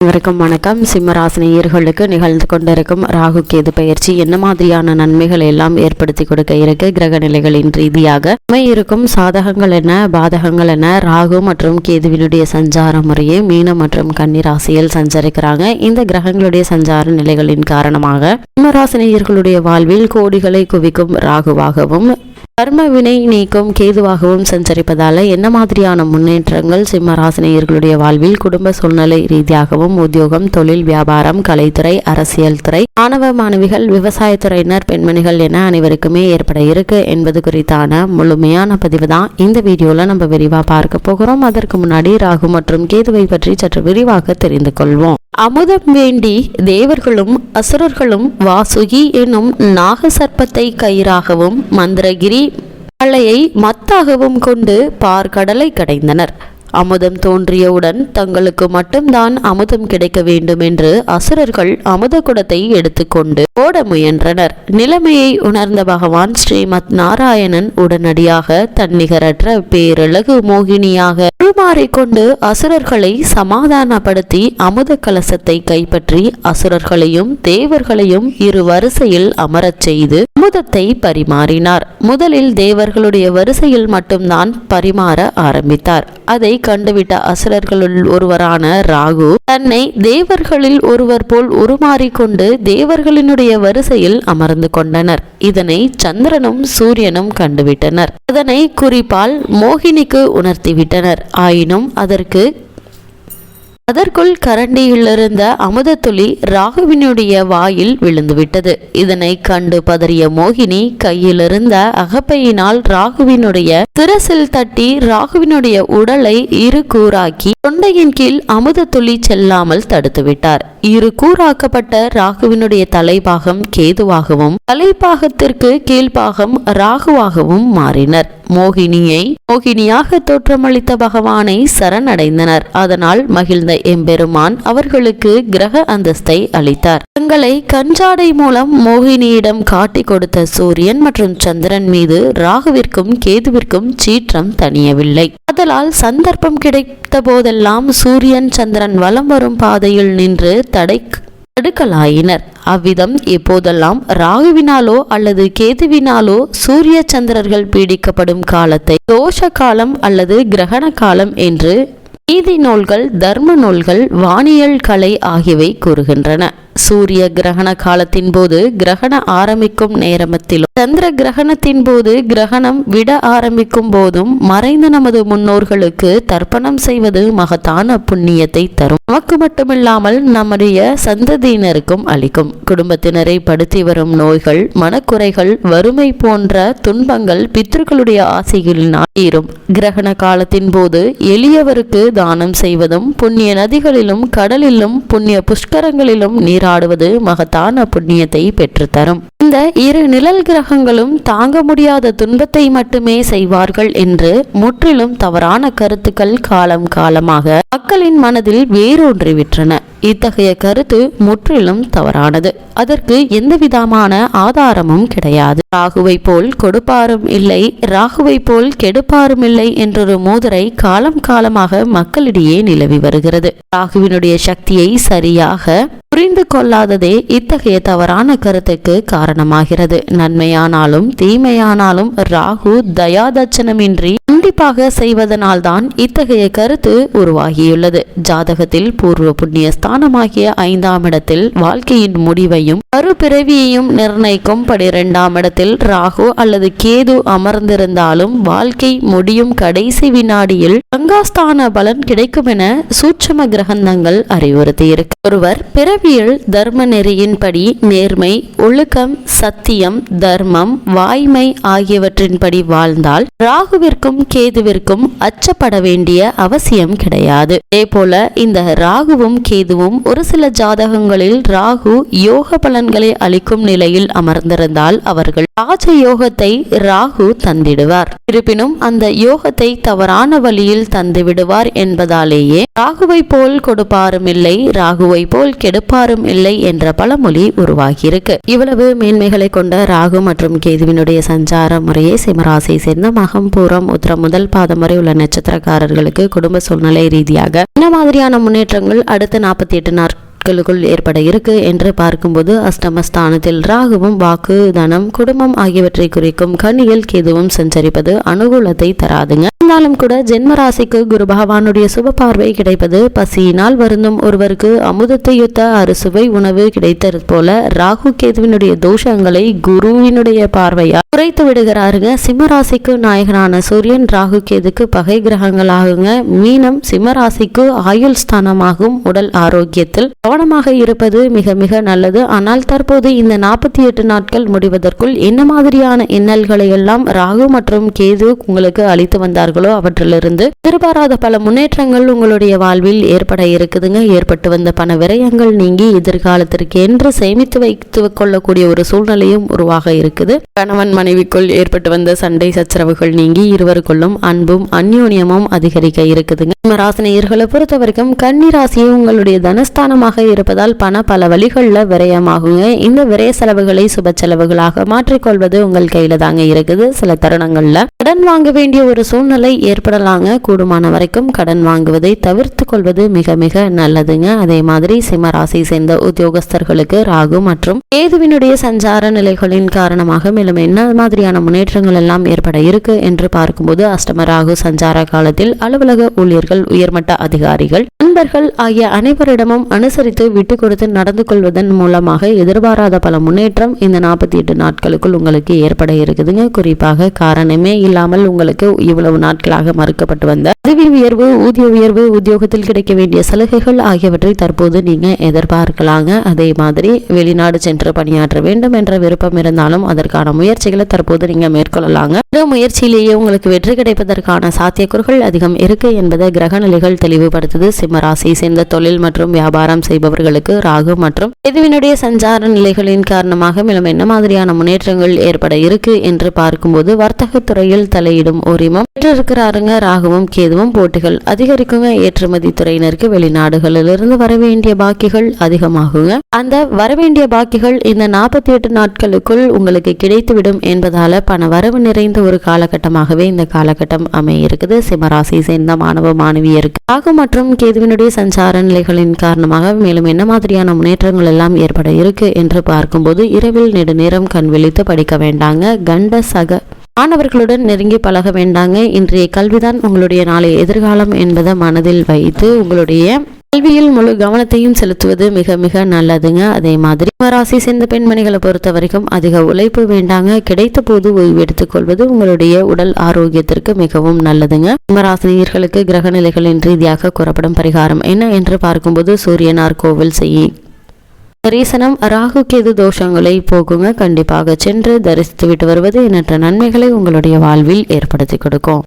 அனைவருக்கும் வணக்கம். சிம்மராசினியர்களுக்கு நிகழ்ந்து கொண்டிருக்கும் ராகு கேது பயிற்சி என்ன மாதிரியான நன்மைகள் எல்லாம் ஏற்படுத்தி கொடுக்க இருக்கு? கிரக நிலைகளின் ரீதியாக இருக்கும் சாதகங்கள் என்ன? பாதகங்கள் என்ன? ராகு மற்றும் கேதுவினுடைய சஞ்சார முறையை மீன மற்றும் கன்னி ராசியில் சஞ்சரிக்கிறாங்க. இந்த கிரகங்களுடைய சஞ்சார நிலைகளின் காரணமாக சிம்மராசினியர்களுடைய வாழ்வில் கோடிகளை குவிக்கும் ராகுவாகவும் கர்ம வினை நீக்கும் கேதுவாகவும் சஞ்சரிப்பதால என்ன மாதிரியான முன்னேற்றங்கள் சிம்ம ராசினியர்களுடைய வாழ்வில் குடும்ப சூழ்நிலை ரீதியாகவும் உத்தியோகம் தொழில் வியாபாரம் கலைத்துறை அரசியல் துறை மாணவ மாணவிகள் விவசாயத்துறையினர் பெண்மணிகள் என அனைவருக்குமே ஏற்பட இருக்கு என்பது குறித்தான முழுமையான பதிவு தான் இந்த வீடியோவில் நம்ம விரிவாக பார்க்க போகிறோம். அதற்கு முன்னாடி ராகு மற்றும் கேதுவை பற்றி சற்று விரிவாக தெரிந்து கொள்வோம். அமுதம் வேண்டி தேவர்களும் அசுரர்களும் வாசுகி என்னும் நாகசர்ப்பத்தை கயிறாகவும் மந்திரகிரி மலையை மத்தாகவும் கொண்டு பார்க்கடலை கடைந்தனர். அமுதம் தோன்றியவுடன் தங்களுக்கு மட்டும்தான் அமுதம் கிடைக்க வேண்டும் என்று அசுரர்கள் அமுத குடத்தை எடுத்துக்கொண்டு ஓட முயன்றனர். நிலைமையை உணர்ந்த பகவான் ஸ்ரீமத் நாராயணன் உடனடியாக தன்னிகரற்ற பேரழகு மோகினியாக உருமாறிக்கொண்டு அசுரர்களை சமாதானப்படுத்தி அமுத கலசத்தை கைப்பற்றி அசுரர்களையும் தேவர்களையும் இரு வரிசையில் அமரச் செய்து அமுதத்தை பரிமாறினார். முதலில் தேவர்களுடைய வரிசையில் மட்டும்தான் பரிமாற ஆரம்பித்தார். அதை கண்டுவிட்ட அசுரர்களுள் ஒருவரான ராகு தன்னை தேவர்களில் ஒருவர் போல் உருமாறிக்கொண்டு தேவர்களினுடைய வரிசையில் அமர்ந்து கொண்டனர். இதனை சந்திரனும் சூரியனும் கண்டுவிட்டனர். அதனை குறிப்பால் மோகினிக்கு உணர்த்திவிட்டனர். ஆயினும் அதற்கு அதற்குள் கரண்டியிலிருந்த அமுதத்துளி ராகுவினுடைய வாயில் விழுந்துவிட்டது. இதனை கண்டு பதறிய மோகினி கையிலிருந்த அகப்பையினால் ராகுவினுடைய திரசில் தட்டி ராகுவினுடைய உடலை இரு கூறாக்கி தொண்டையின் கீழ் அமுதத்துளி செல்லாமல் தடுத்துவிட்டார் இரு கூறாக்கப்பட்ட ராகுவினுடைய தலைபாகம் கேதுவாகவும் தலைப்பாகத்திற்கு கீழ்ப்பாகம் ராகுவாகவும் மாறினர். மோகினியை மோகினியாக தோற்றமளித்த பகவானை சரணடைந்தனர். அதனால் மகிழ்ந்த எம்பெருமான் அவர்களுக்கு கிரக அந்தஸ்தை அளித்தார். தங்களை கஞ்சாடை மூலம் மோகினியிடம் காட்டி கொடுத்த சூரியன் மற்றும் சந்திரன் மீது ராகுவிற்கும் கேதுவிற்கும் சீற்றம் தணியவில்லை. அதலால் சந்தர்ப்பம் கிடைத்த போதெல்லாம் சூரியன் சந்திரன் வலம் வரும் பாதையில் நின்று தடை தடுக்கலாயினர் அவ்விதம் எப்போதெல்லாம் ராகுவினாலோ அல்லது கேதுவினாலோ சூரிய சந்திரர்கள் பீடிக்கப்படும் காலத்தை தோஷ காலம் அல்லது கிரகண காலம் என்று நீதி நூல்கள் தர்ம நூல்கள் வானியல் கலை ஆகியவை கூறுகின்றன. சூரிய கிரகண காலத்தின் போது கிரகண ஆரம்பிக்கும் நேரமத்திலும் சந்திர கிரகணத்தின் போது கிரகணம் விட ஆரம்பிக்கும் போதும் மறைந்த நமது முன்னோர்களுக்கு தர்ப்பணம் செய்வது மகத்தான புண்ணியத்தை தரும். நமக்கு மட்டுமில்லாமல் நம்முடைய சந்ததியினருக்கும் அளிக்கும். குடும்பத்தினரை படுத்தி வரும் நோய்கள் மனக்குறைகள் வறுமை போன்ற துன்பங்கள் பித்ருக்களுடைய ஆசைகளினால் தீரும். கிரகண காலத்தின் போது எளியவருக்கு தானம் செய்வதும் புண்ணிய நதிகளிலும் கடலிலும் புண்ணிய புஷ்கரங்களிலும் நீர் நீராடுவது மகத்தான புண்ணியத்தை பெற்றுத்தரும். இந்த இரு நிழல் கிரகங்களும் தாங்க முடியாத துன்பத்தை மட்டுமே செய்வார்கள் என்று முற்றிலும் தவறான கருத்துக்கள் காலம் காலமாக மக்களின் மனதில் வேரூன்றிவிட்டன. இத்தகைய கருத்து முற்றிலும் தவறானது. அதற்கு எந்த விதமான ஆதாரமும் கிடையாது. ராகுவை போல் கொடுப்பாரும் இல்லை ராகுவை போல் கெடுப்பாரும் இல்லை என்றொரு மோதரை காலம் காலமாக மக்களிடையே நிலவி வருகிறது. ராகுவினுடைய சக்தியை சரியாக புரிந்து கொள்ளாததே இத்தகைய தவறான கருத்துக்கு காரணமாகிறது. நன்மையானாலும் தீமையானாலும் ராகு தயாதட்சணமின்றி கண்டிப்பாக செய்வதனால்தான் இத்தகைய கருத்து உருவாகியுள்ளது. ஜாதகத்தில் பூர்வ புண்ணிய ஸ்தானமாகிய ஐந்தாம் இடத்தில் வாழ்க்கையின் முடிவையும் மறுபிறவியையும் நிர்ணயிக்கும் பனிரெண்டாம் இடத்தில் ராகு அல்லது கேது அமர்ந்திருந்தாலும் வாழ்க்கை முடியும் கடைசி வினாடியில் கங்காஸ்தான பலன் கிடைக்கும் என சூட்சம கிரகந்தங்கள் அறிவுறுத்தியிருக்கு ஒருவர் பிறவியில் தர்ம நெறியின்படி நேர்மை ஒழுக்கம் சத்தியம் தர்மம் வாய்மை ஆகியவற்றின்படி வாழ்ந்தால் ராகுவிற்கும் கேதுவிற்கும் அச்சப்பட வேண்டிய அவசியம் கிடையாது. அதே போல இந்த ராகுவும் கேது கேதுவும் ஒரு சில ஜாதகங்களில் ராகு யோக பலன்களை அளிக்கும் நிலையில் அமர்ந்திருந்தால் அவர்கள் ராஜ யோகத்தை ராகு தந்திடுவார். இருப்பினும் அந்த யோகத்தை தவறான வழியில் தந்துவிடுவார் என்பதாலேயே ராகுவை போல் கொடுப்பாரும் இல்லை ராகுவை போல் கெடுப்பாரும் இல்லை என்ற பழமொழி உருவாகியிருக்கு. இவ்வளவு மேன்மைகளை கொண்ட ராகு மற்றும் கேதுவினுடைய சஞ்சார முறையை சிம்மராசியை சேர்ந்த மகம் பூரம் உத்தரம் முதல் பாதம் வரை உள்ள நட்சத்திரக்காரர்களுக்கு குடும்ப சூழ்நிலை ரீதியாக என்ன மாதிரியான முன்னேற்றங்கள் அடுத்த நாற்பது நாற்பத்தி எட்டு நாட்களுக்குள் ஏற்பட இருக்கு என்று பார்க்கும்போது அஷ்டமஸ்தானத்தில் ராகுவும் வாக்கு தனம் குடும்பம் ஆகியவற்றை குறிக்கும் கனியில் கேதுவும் சஞ்சரிப்பது அனுகூலத்தை தராதுங்க. இருந்தாலும் கூட ஜென்ம ராசிக்கு குரு பகவானுடைய சுப பார்வை கிடைப்பது பசியினால் வருந்தும். ஒருவருக்கு அமுதத்தை யுத்த அறுசுவை உணவு கிடைத்தது போல ராகு கேதுவினுடைய தோஷங்களை குருவினுடைய பார்வையால் குறைத்து விடுகிறாருங்க. சிம்ம ராசிக்கு நாயகனான சூரியன் ராகு கேதுக்கு பகை கிரகங்களாகுங்க. மீனம் சிம்ம ராசிக்கு ஆயுள் ஸ்தானமாகும். உடல் ஆரோக்கியத்தில் கவனமாக இருப்பது மிக மிக நல்லது. ஆனால் தற்போது இந்த நாற்பத்தி எட்டு நாட்கள் முடிவதற்குள் என்ன மாதிரியான இன்னல்களை எல்லாம் ராகு மற்றும் கேது உங்களுக்கு அளித்து வந்தார்களோ அவற்றிலிருந்து எதிர்பாராத பல முன்னேற்றங்கள் உங்களுடைய வாழ்வில் ஏற்பட இருக்குதுங்க. ஏற்பட்டு வந்த பண விரயங்கள் நீங்கி எதிர்காலத்திற்கு என்று சேமித்து வைத்து கொள்ளக்கூடிய ஒரு சூழ்நிலையும் உருவாக இருக்குது. கணவன் மனைவிக்குள் ஏற்பட்டு வந்த சண்டை சச்சரவுகள் நீங்கி இருவருக்குள்ளும் அன்பும் அந்யோன்யமும் அதிகரிக்க இருக்குதுங்க. ராசினியர்களை பொறுத்த வரைக்கும் கன்னி ராசியை உங்களுடைய தனஸ்தானமாக இருப்பதால் பண பல வழிகளில் விரயமாகுங்க. இந்த விரய செலவுகளை சுப செலவுகளாக மாற்றிக்கொள்வது உங்கள் கையில் தாங்க இருக்குது. சில தருணங்களில் கடன் வாங்க வேண்டிய ஒரு சூழ்நிலை ஏற்படலாங்க. கூடுமான வரைக்கும் கடன் வாங்குவதை தவிர்த்து கொள்வது மிக மிக நல்லதுங்க. அதே மாதிரி சிம்மராசி சேர்ந்த உத்தியோகஸ்தர்களுக்கு ராகு மற்றும் கேதுவினுடைய சஞ்சார நிலைகளின் காரணமாக மேலும் என்ன மாதிரியான முன்னேற்றங்கள் எல்லாம் ஏற்பட இருக்கு என்று பார்க்கும்போது அஷ்டம ராகு சஞ்சார காலத்தில் அலுவலக ஊழியர்கள் உயர்மட்ட அதிகாரிகள் நண்பர்கள் ஆகிய அனைவரிடமும் அனுசரித்து விட்டு கொடுத்து நடந்து கொள்வதன் மூலமாக எதிர்பாராத பல முன்னேற்றம் இந்த நாற்பத்தி எட்டு நாட்களுக்குள் உங்களுக்கு ஏற்பட இருக்குதுங்க. குறிப்பாக காரணமே இல்லை இல்லாமல் உங்களுக்கு இவ்வளவு நாட்களாக மறுக்கப்பட்டு வந்த பதவி உயர்வு ஊதிய உயர்வு உத்தியோகத்தில் கிடைக்க வேண்டிய சலுகைகள் ஆகியவற்றை தற்போது நீங்க எதிர்பார்க்கலாங்க. அதே மாதிரி வெளிநாடு சென்று பணியாற்ற வேண்டும் என்ற விருப்பம் இருந்தாலும் அதற்கான முயற்சிகளை தற்போது நீங்க மேற்கொள்ளலாங்க. இந்த முயற்சியிலேயே உங்களுக்கு வெற்றி கிடைப்பதற்கான சாத்தியக்கூறுகள் அதிகம் இருக்கு என்பதை கிரக நிலைகள் தெளிவுபடுத்துது. சிம்மராசி சேர்ந்த தொழில் மற்றும் வியாபாரம் செய்பவர்களுக்கு ராகு மற்றும் எதுவினுடைய சஞ்சார நிலைகளின் காரணமாக மேலும் என்ன மாதிரியான முன்னேற்றங்கள் ஏற்பட இருக்கு என்று பார்க்கும்போது வர்த்தக துறையில் தலையிடும் உரிமம் பெற்றிருக்கிறாருங்க ராகுவும் கேதுவும் போட்டிகள் அதிகரிக்குங்க. ஏற்றுமதி துறையினருக்கு வெளிநாடுகளிலிருந்து வர வேண்டிய பாக்கிகள் அதிகமாகுங்க. அந்த வரவேண்டிய பாக்கிகள் இந்த நாற்பத்தி எட்டு நாட்களுக்குள் உங்களுக்கு கிடைத்துவிடும் என்பதால பண வரவு நிறைந்த ஒரு காலகட்டமாகவே இந்த காலகட்டம் அமைய இருக்குது சிம்மராசி சேர்ந்த மாணவ மாணவியருக்கு ராகு மற்றும் கேதுவினுடைய சஞ்சார நிலைகளின் காரணமாக மேலும் என்ன மாதிரியான முன்னேற்றங்கள் எல்லாம் ஏற்பட இருக்கு என்று பார்க்கும்போது இரவில் நெடுநேரம் கண் விழித்து படிக்க வேண்டாங்க. கண்ட சக மாணவர்களுடன் நெருங்கி பழக வேண்டாங்க. இன்றைய கல்விதான் உங்களுடைய நாளைய எதிர்காலம் என்பதை மனதில் வைத்து உங்களுடைய கல்வியில் முழு கவனத்தையும் செலுத்துவது மிக மிக நல்லதுங்க. அதே மாதிரி ராசி சேர்ந்த பெண்மணிகளை பொறுத்த வரைக்கும் அதிக உழைப்பு வேண்டாங்க. கிடைத்த போது ஓய்வு எடுத்துக்கொள்வது உங்களுடைய உடல் ஆரோக்கியத்திற்கு மிகவும் நல்லதுங்க. சிம்மராசினியர்களுக்கு கிரக நிலைகளின் ரீதியாக கூறப்படும் பரிகாரம் என்ன என்று பார்க்கும்போது சூரியனார் கோவில் செய்யும் தரிசனம் ராகு கேது தோஷங்களை போக்குங்க. கண்டிப்பாக சென்று தரிசித்து விட்டு வருவது எண்ணற்ற நன்மைகளை உங்களுடைய வாழ்வில் ஏற்படுத்தி கொடுக்கும்.